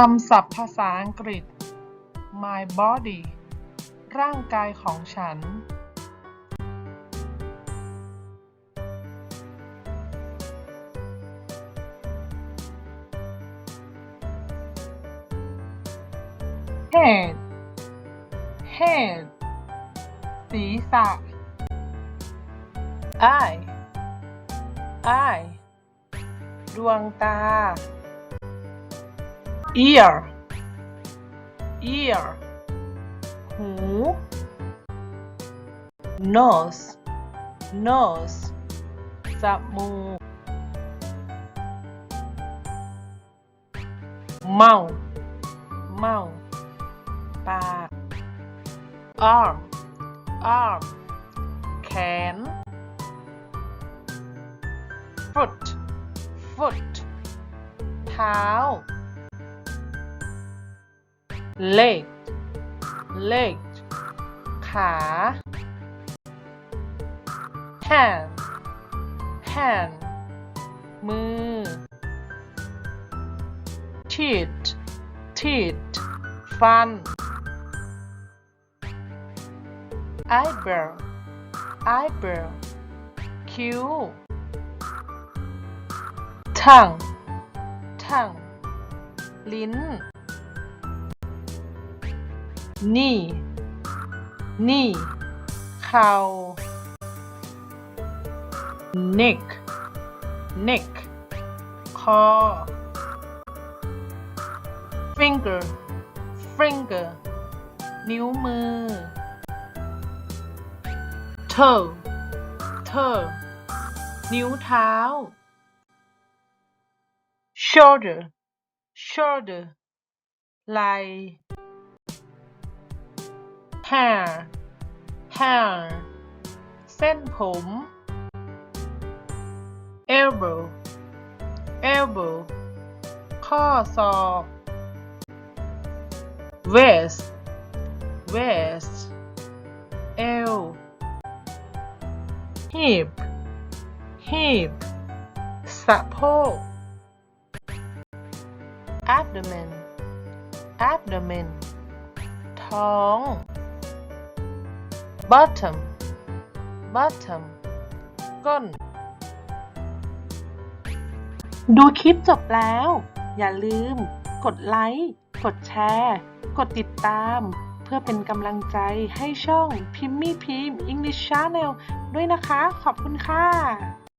คำศัพท์ภาษาอังกฤษ my body ร่างกายของฉัน head head ศีรษะ eye eye ดวงตา ear ear หู nose nose จมูก mouth mouth ปาก arm arm แขน foot foot เท้า leg leg ขา hand hand มือ teeth teeth ฟัน eyebrow eyebrow คิ้ว tongue tongue ลิ้น knee knee เข่า neck neck คอ finger finger นิ้วมือ toe toe นิ้วเท้า shoulder shoulder ไหล่ Hair hair เส้นผม elbow elbow ข้อศอก waist waist เอว hip hip สะโพก abdomen abdomen ท้อง bottom bottom ก้น ดูคลิปจบแล้ว อย่าลืม กดไลค์ กดแชร์ กดติดตาม เพื่อเป็นกำลังใจให้ช่องพิมมี่พิมพ์ English Channel ด้วยนะคะ ขอบคุณค่ะ